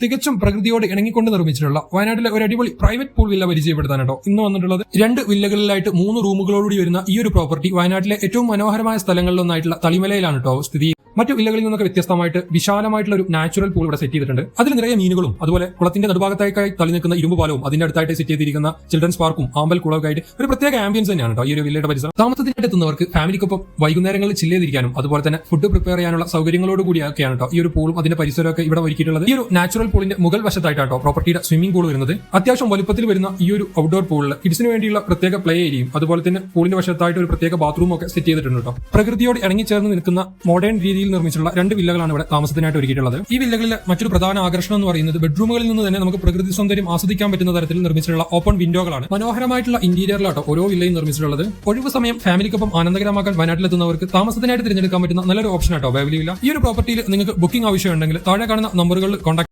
തികച്ചും പ്രകൃതിയോട് ഇണങ്ങിക്കൊണ്ട് നിർമ്മിച്ചിട്ടുള്ള വയനാട്ടിലെ ഒരു അടിപൊളി പ്രൈവറ്റ് പൂൾ വില്ല പരിചയപ്പെടുത്താൻ കേട്ടോ. ഇന്ന് വന്നിട്ടുള്ളത് രണ്ട് വില്ലകളിലായിട്ട് മൂന്ന് റൂമുകളോടുകൂടി വരുന്ന ഈ ഒരു പ്രോപ്പർട്ടി വയനാട്ടിലെ ഏറ്റവും മനോഹരമായ സ്ഥലങ്ങളിലൊന്നായിട്ടുള്ള തളിമലയിലാണ് കേട്ടോ സ്ഥിതി മറ്റു വില്ലകളിൽ നിന്നൊക്കെ വ്യത്യസ്തമായിട്ട് വിശാലമായിട്ടുള്ള ഒരു നാച്ചുറൽ പൂൾ ഇവിടെ സെറ്റ് ചെയ്തിട്ടുണ്ട്. അതിൽ നിറയെ മീനുകളും അതുപോലെ കുളത്തിന്റെ നടുഭാഗത്തേക്കായി തള്ളി നിൽക്കുന്ന ഇരുമ്പ് പാലവും അതിന്റെ അടുത്തായിട്ട് സെറ്റ് ചെയ്തിരിക്കുന്ന ചിൽഡ്രൻസ് പാർക്കും ആമ്പൽ കുളമൊക്കെ ആയിട്ട് ഒരു പ്രത്യേക ആംബിയൻസ് തന്നെയാണ് കേട്ടോ ഈ ഒരു വില്ലയുടെ പരിസരം. താമസത്തിനായിട്ട് എത്തുന്നവർക്ക് ഫാമിലിക്കൊപ്പം വൈകുന്നേരങ്ങളിൽ ചില്ല് ചെയ്തിരിക്കാനും അതുപോലെ തന്നെ ഫുഡ് പ്രിപ്പയർ ചെയ്യാനുള്ള സൗകര്യങ്ങളോട് കൂടിയൊക്കെയാണ് കേട്ടോ ഈ ഒരു പൂളും അതിന്റെ പരിസരമൊക്കെ ഇവിടെ ഒരുക്കിയിട്ടുള്ളത്. ഈ ഒരു നാച്ചുറൽ പൂളിന്റെ മുകൾ വശത്തായിട്ടാണ് പ്രോപ്പർട്ടിയുടെ സ്വിമ്മിംഗ് പൂൾ വരുന്നത്. അത്യാവശ്യം വലുപ്പത്തിൽ വരുന്ന ഈ ഒരു ഔട്ട്ഡോർ പൂളിൽ കിഡ്സിന് വേണ്ടിയുള്ള പ്രത്യേക പ്ലേ ഏരിയയും അതുപോലെ തന്നെ പൂളിന്റെ വശത്തായിട്ട് ഒരു പ്രത്യേക ബാത്റൂം ഒക്കെ സെറ്റ് ചെയ്തിട്ടുണ്ട് കേട്ടോ പ്രകൃതിയോട് ഇണങ്ങിച്ചേർന്ന് നിൽക്കുന്ന മോഡേൺ രീതിയിൽ നിർമ്മിച്ചിട്ടുള്ള രണ്ട് വില്ലകളാണ് ഇവിടെ താമസത്തിനായിട്ട് ഒരുക്കിയിട്ടുള്ളത്. ഈ വില്ലകളിൽ മറ്റൊരു പ്രധാന ആകർഷണം എന്ന് പറയുന്നത് ബെഡ്റൂമുകളിൽ നിന്ന് തന്നെ നമുക്ക് പ്രകൃതി സൗന്ദര്യം ആസ്വദിക്കാൻ പറ്റുന്ന തരത്തിൽ നിർമ്മിച്ചിട്ടുള്ള ഓപ്പൺ വിൻഡോകളാണ്. മനോഹരമായിട്ടുള്ള ഇന്റീരിയറിലാട്ടോ ഓരോ വില്ലയും നിർമ്മിച്ചിട്ടുള്ളത്. ഒഴിവ് സമയം ഫാമിലിക്കൊപ്പം ആനന്ദകരമാക്കാൻ വയനാട്ടിലെത്തുന്നവർക്ക് താമസത്തിനായിട്ട് തിരഞ്ഞെടുക്കാൻ പറ്റുന്ന നല്ലൊരു ഓപ്ഷൻ ആട്ടോ വേവലി വില്ല. ഈ ഒരു പ്രോപ്പർട്ടിയിൽ നിങ്ങൾക്ക് ബുക്കിംഗ് ആവശ്യമുണ്ടെങ്കിൽ താഴെ കാണുന്ന നമ്പറുകളിൽ കോൺടാക്ട്